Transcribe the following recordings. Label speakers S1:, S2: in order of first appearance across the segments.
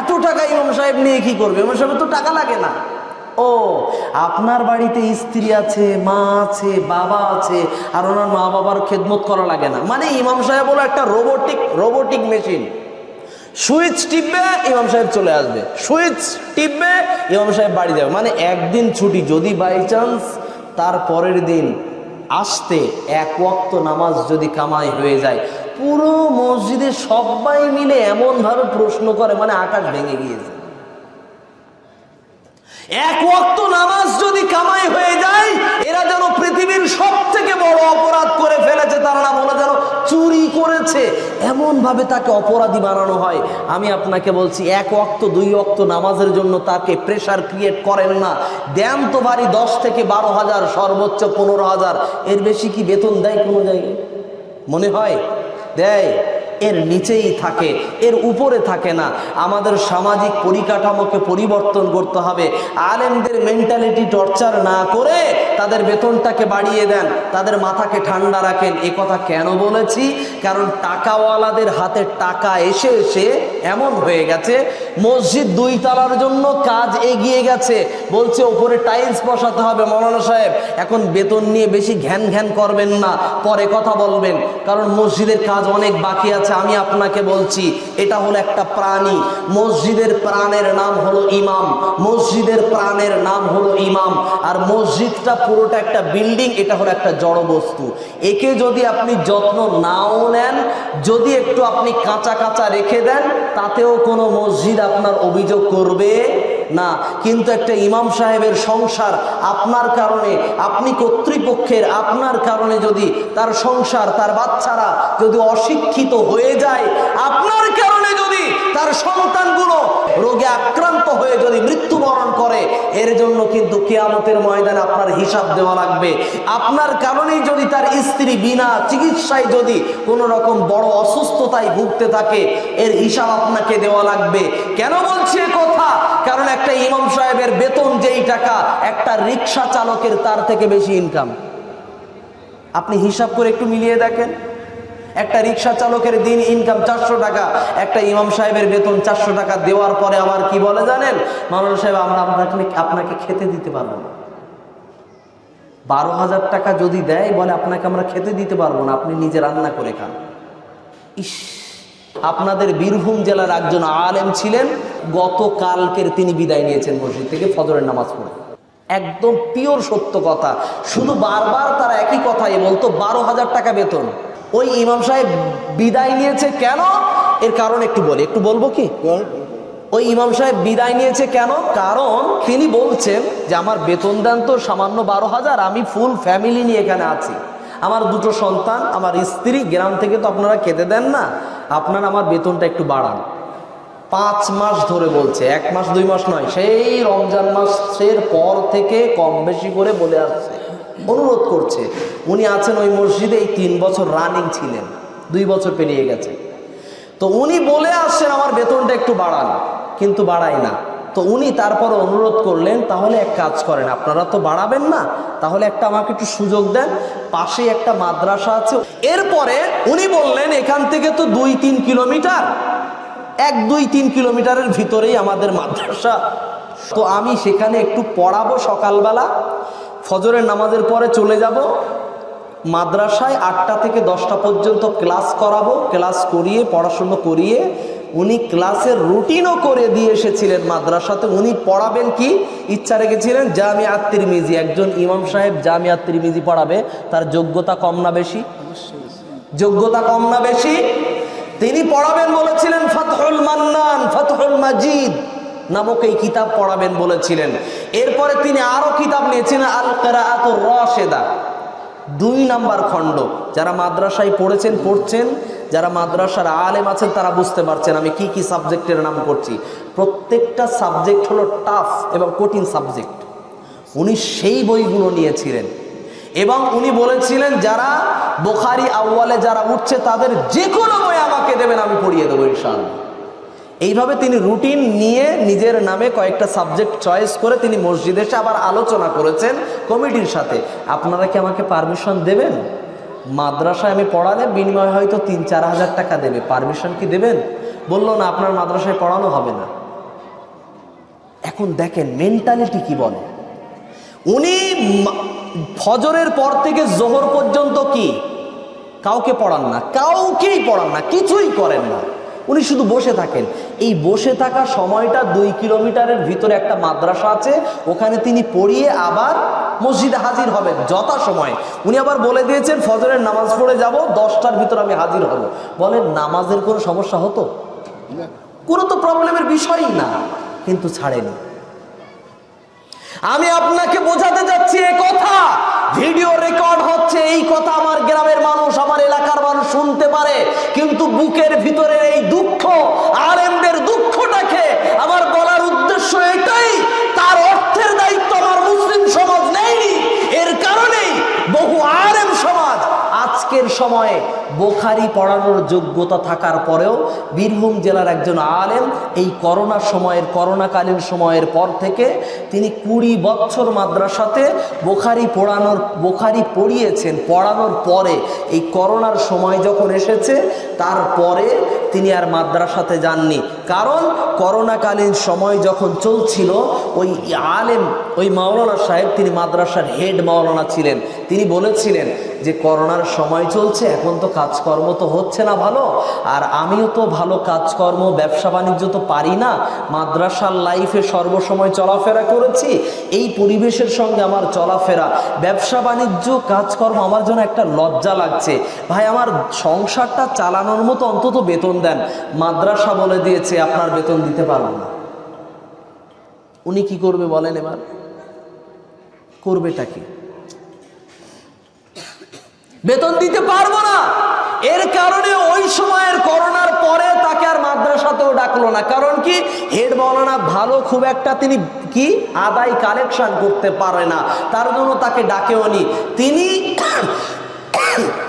S1: এত টাকা ইমাম সাহেব নিয়ে কি করবে? ইমাম সাহেব তো টাকা লাগে না। ও, আপনার বাড়িতে স্ত্রী আছে, মা আছে, বাবা আছে, আর ওনার মা বাবার খেদমত করা লাগে না। মানে ইমাম সাহেব হলো একটা রোবোটিক রোবোটিক মেশিন সুইচ টিপবে, ইমাম সাহেব চলে আসবে। সুইচ টিপবে, ইমাম সাহেব বাড়ি যাবে। মানে একদিন ছুটি, যদি বাই চান্স তার পরের দিন আসতে এক ওয়াক্ত নামাজ যদি কামাই হয়ে যায় পুরো মসজিদে সবাই মিলে এমনভাবে প্রশ্ন করে মানে আকাশ ভেঙে গিয়েছে। এক ওয়াক্ত নামাজ যদি কামাই হয়ে যায়, এরা যেন পৃথিবীর সব থেকে বড় অপরাধ করে ফেলেছে, তারা না বলে যেন চুরি করেছে। এমন ভাবে তাকে অপরাধী বানানো হয়। আমি আপনাকে বলছি, এক অক্ত দুই অক্ত নামাজের জন্য তাকে প্রেশার ক্রিয়েট করেন না। দেন তো বাড়ি দশ থেকে বারো হাজার, সর্বোচ্চ পনেরো হাজার। এর বেশি কি বেতন দেয় কোনো জায়গায়? মনে হয়? দেয়। এর নিচেই থাকে, এর উপরে থাকে না। আমাদের সামাজিক পরিকাঠামোকে পরিবর্তন করতে হবে। আলেমদের মেন্টালিটি টর্চার না করে তাদের বেতনটাকে বাড়িয়ে দেন, তাদের মাথাকে ঠান্ডা রাখেন। এ কথা কেন বলেছি? কারণ টাকাওয়ালাদের হাতে টাকা এসে এসে এমন হয়ে গেছে, মসজিদ দুই তালার জন্য কাজ এগিয়ে গেছে। বলছে, ওপরে টাইলস বসাতে হবে মৌলানা সাহেব। এখন বেতন নিয়ে বেশি ঘ্যান ঘ্যান করবেন না। পরে কথা বলবেন, কারণ মসজিদের কাজ অনেক বাকি আছে। আমি আপনাকে বলছি, এটা হলো একটা প্রাণী। মসজিদের প্রাণের নাম হলো ইমাম। মসজিদের প্রাণের নাম হলো ইমাম। আর মসজিদটা পুরোটা একটা বিল্ডিং, এটা হলো একটা জড় বস্তু একে যদি আপনি যত্ন নাও নেন, যদি একটু আপনি কাঁচা কাঁচা রেখে দেন, তাতেও কোনো মসজিদ আপনার অভিযোগ করবে। না, কিন্তু একটা ইমাম সাহেবের সংসার আপনার কারণে, আপনি কর্তৃপক্ষের আপনার কারণে যদি তার সংসার, তার বাচ্চারা যদি অশিক্ষিত হয়ে যায়, আপনার কারণে তার সন্তানগুলো রোগে আক্রান্ত হয়ে যদি মৃত্যুবরণ করে, এর জন্য কিন্তু কেয়ামতের ময়দানে আপনার হিসাব দেওয়া লাগবে। আপনার কারণেই যদি তার স্ত্রী বিনা চিকিৎসায় যদি কোনো রকম বড় অসুস্থতায় ভুগতে থাকে, এর হিসাব আপনাকে দেওয়া লাগবে। কেন বলছি কথা? কারণ একটা ইমাম সাহেবের বেতন যেই টাকা, একটা রিক্সা চালকের তার থেকে বেশি ইনকাম আপনি হিসাব করে একটু মিলিয়ে দেখেন। একটা রিক্সা চালকের দিন ইনকাম চারশো টাকা, একটা ইমাম সাহেবের বেতন চারশো টাকা দেওয়ার পরে আবার কি বলে জানেন? মামলা সাহেব, আমরা আপনাকে আপনাকে খেতে দিতে পারব না। বারো হাজার টাকা যদি দেয়, বলে আপনাকে আমরা খেতে দিতে পারব না, আপনি নিজে রান্না করে খান। ইস, আপনাদের বীরভূম জেলার একজন আলেম ছিলেন, গতকালকের তিনি বিদায় নিয়েছেন মসজিদ থেকে ফজরের নামাজ পড়ে। একদম পিওর সত্য কথা। শুধু বারবার তারা একই কথাই বলতো, বারো হাজার টাকা বেতন। ওই ইমাম সাহেব বিদায় নিয়েছে কেন? এর কারণ একটু বলি, একটু বলব কি? ওই ইমাম সাহেব বিদায় নিয়েছে কেন? কারণ তিনি বলছেন যে, আমার বেতন দেন তো সামান্য বারো হাজার, আমি ফুল ফ্যামিলি নিয়ে এখানে আছি। আমার দুটো সন্তান, আমার স্ত্রী, গ্রাম থেকে তো আপনারা খেতে দেন না, আপনারা আমার বেতনটা একটু বাড়ান। পাঁচ মাস ধরে বলছে, এক মাস, দুই মাস নয়, সেই রমজান মাসের পর থেকে কম বেশি করে বলে আসছে। অনুরোধ করছে। উনি আছেন ওই মসজিদে, এই তিন বছর রানিং ছিলেন। দুই বছর পেরিয়ে গেছে। তো উনি বলে আসছেন, আমার বেতনটা একটু বাড়ান। কিন্তু বাড়াই না। তো উনি তারপর অনুরোধ করলেন, তাহলে এক কাজ করেন, আপনারা তো বাড়াবেন না। তাহলে একটা আমাকে একটু সুযোগ দেন। পাশে একটা মাদ্রাসা আছে। এরপরে উনি বললেন, এখান থেকে তো দুই তিন কিলোমিটার। এক দুই তিন কিলোমিটারের ভিতরেই আমাদের মাদ্রাসা। তো আমি সেখানে একটু পড়াবো সকালবেলা। ফজরের নামাজের পরে চলে যাব, মাদ্রাসায় আটটা থেকে দশটা পর্যন্ত ক্লাস করাবো, ক্লাস করিয়ে, পড়াশুনো করিয়ে, উনি ক্লাসের রুটিনও করে দিয়ে এসেছিলেন মাদ্রাসাতে। উনি পড়াবেন কি? ইচ্ছা রেখেছিলেন জামিয়া তিরমিজি। একজন ইমাম সাহেব জামিয়া তিরমিজি পড়াবে, তার যোগ্যতা কম না বেশি? যোগ্যতা কম না বেশি? তিনি পড়াবেন বলেছিলেন মাজিদ নামক এই কিতাব পড়াবেন বলেছিলেন। এরপরে তিনি আরও কিতাব নিয়েছিলেন আল কেরাআতুর রশেদা। দুই নাম্বার খণ্ড। যারা মাদ্রাসায় পড়েছেন, পড়ছেন, যারা মাদ্রাসার আলেম আছেন, তারা বুঝতে পারছেন আমি কি কি সাবজেক্টের নাম করছি। প্রত্যেকটা সাবজেক্ট হলো টাফ এবং কঠিন সাবজেক্ট। উনি সেই বইগুলো নিয়েছিলেন। এবং উনি বলেছিলেন, যারা বোখারি আউ্বালে যারা উঠছে, তাদের যে কোনো বই আমাকে দেবেন, আমি পড়িয়ে দেবো ইনশাআল্লাহ। এইভাবে তিনি রুটিন নিয়ে নিজের নামে কয়েকটা সাবজেক্ট চয়েস করে তিনি মসজিদে এসে আবার আলোচনা করেছেন কমিটির সাথে। আপনারা কি আমাকে পারমিশন দেবেন? মাদ্রাসায় আমি পড়ালে বিনিময় হয়তো তিন চার হাজার টাকা দেবে। পারমিশন কি দেবেন? বলল, না, আপনার মাদ্রাসায় পড়ানো হবে না। এখন দেখেন মেন্টালিটি কি বলে? উনি ফজরের পর থেকে জোহর পর্যন্ত কি? কাউকে পড়ান না, কাউকেই পড়ান না, কিছুই করেন না। উনি শুধু বসে থাকেন। এই বসে থাকা সময়টা দুই কিলোমিটারের ভিতরে একটা মাদ্রাসা আছে ওখানে তিনি পড়িয়ে আবার মসজিদে হাজির হবেন যথা সময় উনি আবার বলে দিয়েছেন ফজরের নামাজ পড়ে যাব দশটার ভিতর আমি হাজির হব। বলেন নামাজের কোনো সমস্যা হতো? কোনো তো প্রবলেমের বিষয়ই না কিন্তু ছাড়েনি। আমি আপনাকে বোঝাতে যাচ্ছি এই কথা। ভিডিও রেকর্ড হচ্ছে এই কথা আমার গ্রামের মানুষ আমার এলাকার মানুষ শুনতে পারে। কিন্তু বুকের ভিতরে এই দুঃখ আলেমদের দুঃখটাকে সময়ে বোখারি পড়ানোর যোগ্যতা থাকার পরেও বীরভূম জেলার একজন আলেম এই করোনা সময়ের, করোনাকালীন সময়ের পর থেকে তিনি কুড়ি বছর মাদ্রাসাতে বোখারি পড়ানোর, বোখারি পড়িয়েছেন। পড়ানোর পরে এই করোনার সময় যখন এসেছে, তারপরে তিনি আর মাদ্রাসাতে যাননি। কারণ করোনাকালীন সময় যখন চলছিল, ওই আলেম, ওই মাওলানা সাহেব, তিনি মাদ্রাসার হেড মাওলানা ছিলেন। তিনি বলেছিলেন যে করোনার সময় চলছে, এখন তো কাজকর্ম তো হচ্ছে না ভালো। আর আমিও তো ভালো কাজকর্ম, ব্যবসা বাণিজ্য তো পারি না। মাদ্রাসার লাইফে সর্বসময় চলাফেরা করেছি। এই পরিবেশের সঙ্গে আমার চলাফেরা, ব্যবসা বাণিজ্য, কাজকর্ম আমার জন্য একটা লজ্জা লাগছে। ভাই, আমার সংসারটা চালানোর মতো অন্তত বেতন দেন। মাদ্রাসা বলে দিয়েছে, আপনার বেতন দিতে পারব না। উনি কি করবে বলেন এবার? করবেটা কি? বেতন দিতে পারব না। এর কারণে ওই সময়ের করোনার পরে তাকে আর মাদ্রাসাতেও ডাকলো না। কারণ কি? হেড মৌলানা ভালো খুব একটা তিনি কি? আদায় কালেকশন করতে পারে না। তার জন্য তাকে ডাকেও নি। তিনি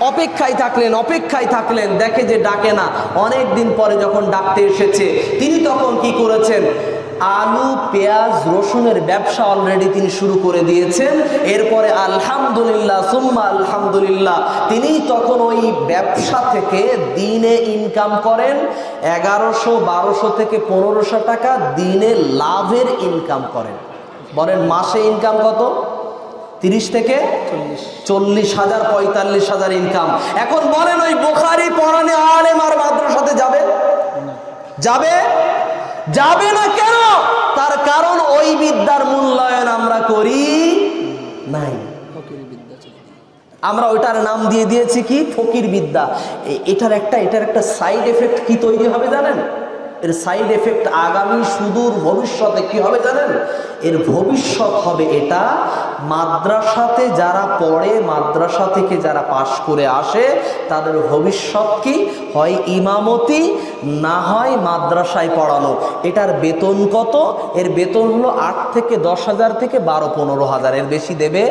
S1: অপেক্ষায় থাকলেন অপেক্ষায় থাকলেন। দেখে যে ডাকে না। অনেক দিন পরে যখন ডাকতে এসেছে, তিনি তখন কি করেছেন? আলু পেঁয়াজ রসুনের ব্যবসা অলরেডি তিনি শুরু করে দিয়েছেন। এরপরে আলহামদুলিল্লাহ সুম্মা আলহামদুলিল্লাহ তিনি তখন ওই ব্যবসা থেকে দিনে ইনকাম করেন। এগারোশো বারোশো থেকে পনেরোশো টাকা দিনে লাভের ইনকাম করেন। বলেন মাসে ইনকাম কত? তিরিশ থেকে চল্লিশ। হাজার পঁয়তাল্লিশ হাজার ইনকাম এখন বলেন ওই বোখারি পড়ানে আলেম আর মাদ্রাসাতে যাবে? যাবে? যাবে না কেন? তার কারণ ওই বিদ্যার মূল্যায়ন আমরা করি নাই। আমরা ওইটার নাম দিয়ে দিয়েছি কি? ফকির বিদ্যা। এটার একটা এটার একটা সাইড এফেক্ট কি তৈরি হবে জানেন? এর সাইড এফেক্ট আগামী সুদূর ভবিষ্যতে কি হবে জানেন? এর ভবিষ্যৎ হবে এটা মাদ্রাসাতে যারা পড়ে, মাদ্রাসা থেকে যারা পাশ করে আসে, তাদের ভবিষ্যৎ কি? হয় ইমামতি, না হয় মাদ্রাসায় পড়ানো। এটার বেতন কত? এর বেতন হলো আট থেকে দশ হাজার থেকে বারো, পনেরো হাজার। এর বেশি দেবে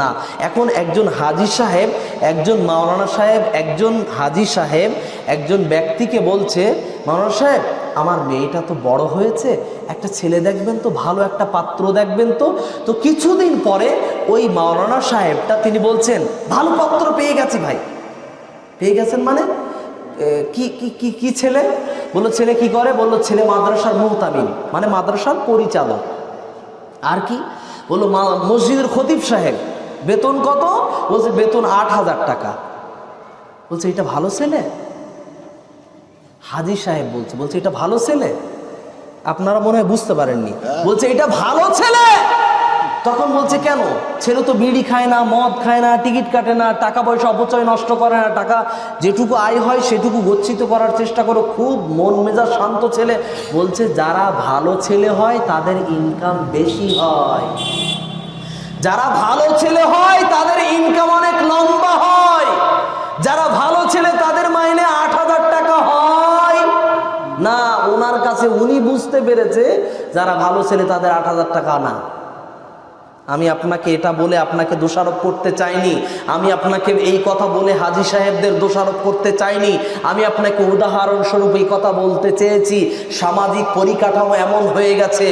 S1: না। এখন একজন হাজি সাহেব, একজন মাওলানা সাহেব, একজন হাজি সাহেব, একজন ব্যক্তিকে বলছে, মাওলানা সাহেব, আমার মেয়েটা তো বড় হয়েছে, একটা ছেলে দেখবেন তো, ভালো একটা পাত্র দেখবেন তো। তো কিছুদিন পরে ওই মাওলানা সাহেবটা তিনি বলছেন, ভালো পাত্র পেয়ে গেছি ভাই। পেয়ে গেছেন মানে? কি কি কি ছেলে? বলল, ছেলে কি করে? বলল, ছেলে মাদ্রাসার মুহতামিম। মানে মাদ্রাসার পরিচালক। আর কি? বলল মসজিদের খতিব সাহেব। বেতন কত? বলছে বেতন আট হাজার টাকা। বলছে এটা ভালো ছেলে? হাজি সাহেব বলছে বলছে এটা ভালো ছেলে? আপনারা মনে হয় বুঝতে পারেননি। বলছে এটা ভালো ছেলে? তখন বলছে কেন? ছেলে তো বিড়ি খায় না মদ খায় না টিকিট কাটে না টাকা পয়সা অপচয় নষ্ট করে না টাকা যেটুকু আয় হয় সেটুকু গচ্ছিত করার চেষ্টা করো খুব মন মেজাজ শান্ত ছেলে। বলছে যারা ভালো ছেলে হয় তাদের ইনকাম বেশি হয়। যারা ভালো ছেলে হয়, তাদের ইনকাম অনেক লম্বা হয়। যারা ভালো ছেলে, তাদের মাইনে আট হাজার টাকা হয়। না ওনার কাছে উনি বুঝতে পেরেছে, যারা ভালো ছেলে, তাদের আট হাজার টাকা না। আমি আপনাকে এটা বলে আপনাকে দোষারোপ করতে চাইনি। আমি আপনাকে এই কথা বলে হাজি সাহেবদের দোষারোপ করতে চাইনি। আমি আপনাকে উদাহরণস্বরূপ এই কথা বলতে চেয়েছি। সামাজিক পরিকাঠামো এমন হয়ে গেছে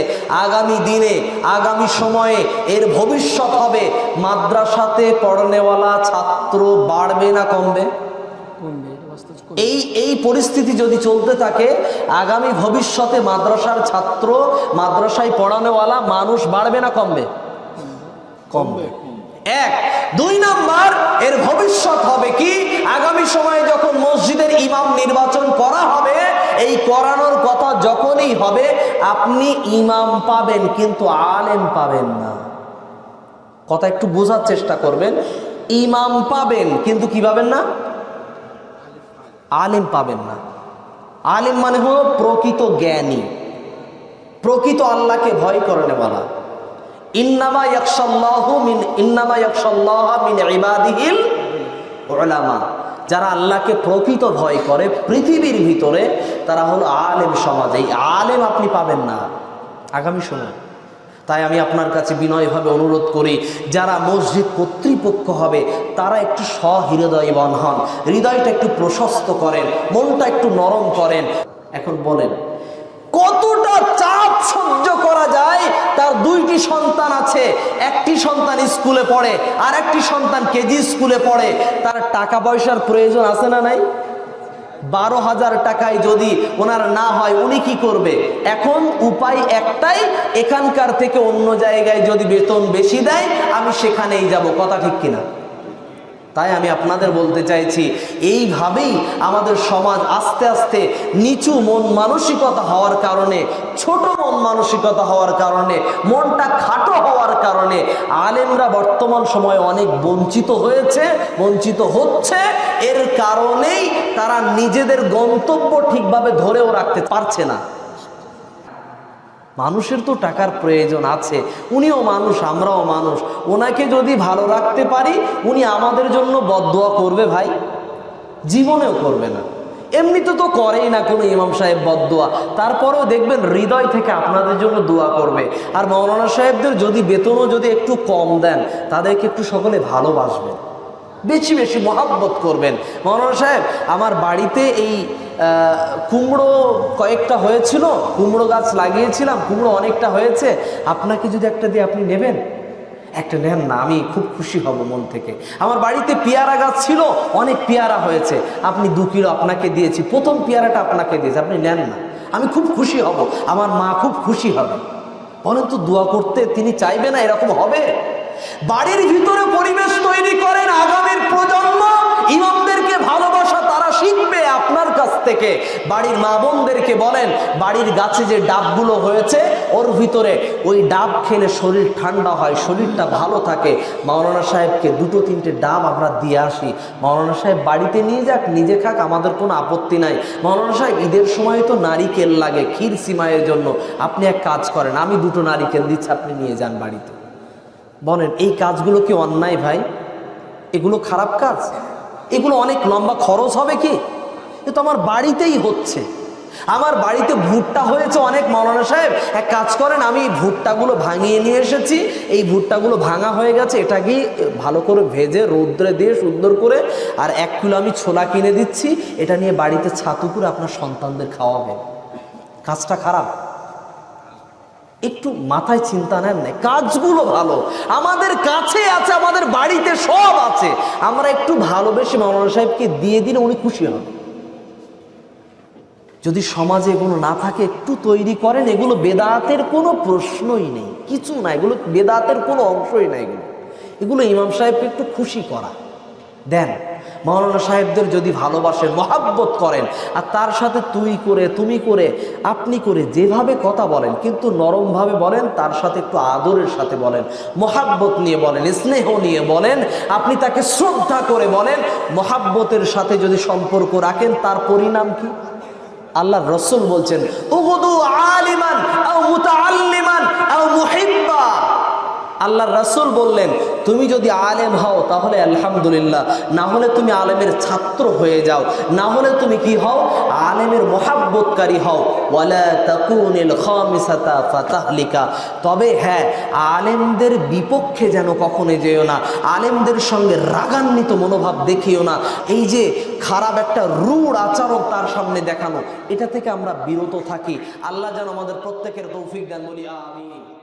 S1: আগামী দিনে আগামী সময়ে এর ভবিষ্যৎ হবে। মাদ্রাসাতে পড়নেওয়ালা ছাত্র বাড়বে না কমবে? এই এই পরিস্থিতি যদি চলতে থাকে আগামী ভবিষ্যতে মাদ্রাসার ছাত্র মাদ্রাসায় পড়ানোওয়ালা মানুষ বাড়বে না কমবে? কমবে। এক দুই নাম্বার এর ভবিষ্যৎ হবে কি? আগামী সময়ে যখন মসজিদের ইমাম নির্বাচন করা হবে এই করানোর কথা যখনই হবে আপনি ইমাম পাবেন কিন্তু আলেম পাবেন না। কথা একটু বোঝার চেষ্টা করবেন। ইমাম পাবেন কিন্তু কি পাবেন না? আলেম পাবেন না। আলেম মানে হলো প্রকৃত জ্ঞানী। প্রকৃত আল্লাহকে ভয় করে বলা ইন্নামা ইয়াকশাল্লাহু মিন, ইন্নামা মিন ইবাদিহিল উলামা। যারা আল্লাহকে প্রকৃত ভয় করে, পৃথিবীর ভিতরে, তারা হলো আলেম সমাজ। এই আলেম আপনি পাবেন না। আগামী সময় তাই আমি আপনার কাছে বিনয়ভাবে অনুরোধ করি, যারা মসজিদ কর্তৃপক্ষ হবে, তারা একটু সহৃদয়বান হন। হৃদয়টা একটু প্রশস্ত করেন, মনটা একটু নরম করেন। এখন বলেন কতটা চাপ সহ্য করা যায় তার দুইটি সন্তান আছে, একটি সন্তান স্কুলে পড়ে আর একটি সন্তান কেজি স্কুলে পড়ে, তার টাকা পয়সার প্রয়োজন আছে না নাই? বারো হাজার টাকায় যদি ওনার না হয়, উনি কি করবে? এখন উপায় একটাই, এখানকার থেকে অন্য জায়গায় যদি বেতন বেশি দেয়, আমি সেখানেই যাব, কথা ঠিক কিনা? তাই আমি আপনাদের বলতে চাইছি, এইভাবেই আমাদের সমাজ আস্তে আস্তে নিচু মন মানসিকতা হওয়ার কারণে, ছোট মন মানসিকতা হওয়ার কারণে, মনটা খাটো হওয়ার কারণে আলেমরা বর্তমান সময়ে অনেক বঞ্চিত হয়েছে, বঞ্চিত হচ্ছে। এর কারণেই তারা নিজেদের গন্তব্য ঠিকভাবে ধরেও রাখতে পারছে না। মানুষের তো টাকার প্রয়োজন আছে। উনিও মানুষ, আমরাও মানুষ। ওনাকে যদি ভালো রাখতে পারি, উনি আমাদের জন্য বদদোয়া করবে ভাই। জীবনেও করবে না। এমনিতে তো করেই না কোনো ইমাম সাহেব বদদোয়া। তারপরেও দেখবেন হৃদয় থেকে আপনাদের জন্য দোয়া করবে। আর মৌলানা সাহেবদের যদি বেতনও যদি একটু কম দেন, তাদেরকে একটু সকলে ভালোবাসবেন। বেশি বেশি মহাব্বত করবেন। মৌলানা সাহেব, আমার বাড়িতে এই কুমড়ো কয়েকটা হয়েছিল, কুমড়ো গাছ লাগিয়েছিলাম, কুমড়ো অনেকটা হয়েছে। আপনাকে যদি একটা দিয়ে আপনি নেবেন? একটা নেন না, আমি খুব খুশি হব মন থেকে। আমার বাড়িতে পেয়ারা গাছ ছিল, অনেক পেয়ারা হয়েছে। আপনি দু কিলো আপনাকে দিয়েছি, প্রথম পেয়ারাটা আপনাকে দিয়েছি, আপনি নেন না। আমি খুব খুশি হব, আমার মা খুব খুশি হবে। বলেন তো, দোয়া করতে তিনি চাইবে না এরকম হবে? বাড়ির ভিতরে পরিবেশ তৈরি করেন আগামীর প্রজন্ম, ইমামদেরকে ভালোবাসা তারা শিখবে। থেকে বাড়ির মা বোনদেরকে বলেন, বাড়ির গাছে যে ডাবগুলো হয়েছে, ওর ভিতরে ওই ডাব খেলে শরীর ঠান্ডা হয়, শরীরটা ভালো থাকে। মাওলানা সাহেবকে দুটো তিনটে ডাব আমরা দিয়ে আসি। মাওলানা সাহেব, বাড়িতে নিয়ে যাক, নিজে খাক, আমাদের কোনো আপত্তি নাই। মাওলানা সাহেব, ঈদের সময় তো নারিকেল লাগে, ক্ষীর সিমাইয়ের জন্য। আপনি এক কাজ করেন, আমি দুটো নারিকেল দিচ্ছি, আপনি নিয়ে যান বাড়িতে। বলেন, এই কাজগুলো কি অন্যায় ভাই? এগুলো খারাপ কাজ? এগুলো অনেক লম্বা খরচ হবে কি? এ তো আমার বাড়িতেই হচ্ছে। আমার বাড়িতে ভুট্টা হয়েছে অনেক মৌলানা সাহেব। এক কাজ করেন, আমি ভুট্টাগুলো ভাঙিয়ে নিয়ে এসেছি। এই ভুট্টাগুলো ভাঙা হয়ে গেছে, এটাকে ভালো করে ভেজে রৌদ্রে দিয়ে সুন্দর করে, আর এক কিলো আমি ছোলা কিনে দিচ্ছি। এটা নিয়ে বাড়িতে ছাতু করে আপনার সন্তানদের খাওয়াবেন কাজটা খারাপ। একটু মাথায় চিন্তা নেন না, কাজগুলো ভালো। আমাদের কাছে আছে, আমাদের বাড়িতে সব আছে। আমরা একটু ভালোবেসে মাওলানা সাহেবকে দিয়ে দিলে উনি খুশি হন। যদি সমাজে এগুলো না থাকে, একটু তৈরি করেন, এগুলো বেদাতের কোনো প্রশ্নই নেই, কিছু না, এগুলো বেদাতের কোনো অংশই না এগুলো। এগুলো ইমাম সাহেবকে একটু খুশি করা। দেন মৌলানা সাহেবদের যদি ভালোবাসেন, মহাব্বত করেন, আর তার সাথে তুই করে, তুমি করে, আপনি করে যেভাবে কথা বলেন, কিন্তু নরমভাবে বলেন, তার সাথে একটু আদরের সাথে বলেন, মহাব্বত নিয়ে বলেন, স্নেহ নিয়ে বলেন, আপনি তাকে শ্রদ্ধা করে বলেন, মহাব্বতের সাথে যদি সম্পর্ক রাখেন, তার পরিণাম কি? আল্লাহ রসুল বলছেন আল্লাহ রসুল বললেন তুমি যদি আলেম হও, তাহলে আলহামদুলিল্লাহ। না হলে তুমি আলেমের ছাত্র হয়ে যাও। না হলে তুমি কি হও? আলেমের মহাব্বতকারী হও। ওয়ালা ফাতাহলিকা। তবে হ্যাঁ আলেমদের বিপক্ষে যেন কখনো যেও না। আলেমদের সঙ্গে রাগান্বিত মনোভাব দেখিও না। এই যে খারাপ একটা রূঢ় আচরণ তার সামনে দেখানো, এটা থেকে আমরা বিরত থাকি। আল্লাহ যেন আমাদের প্রত্যেকের তৌফিক দেন, বলি আমিন।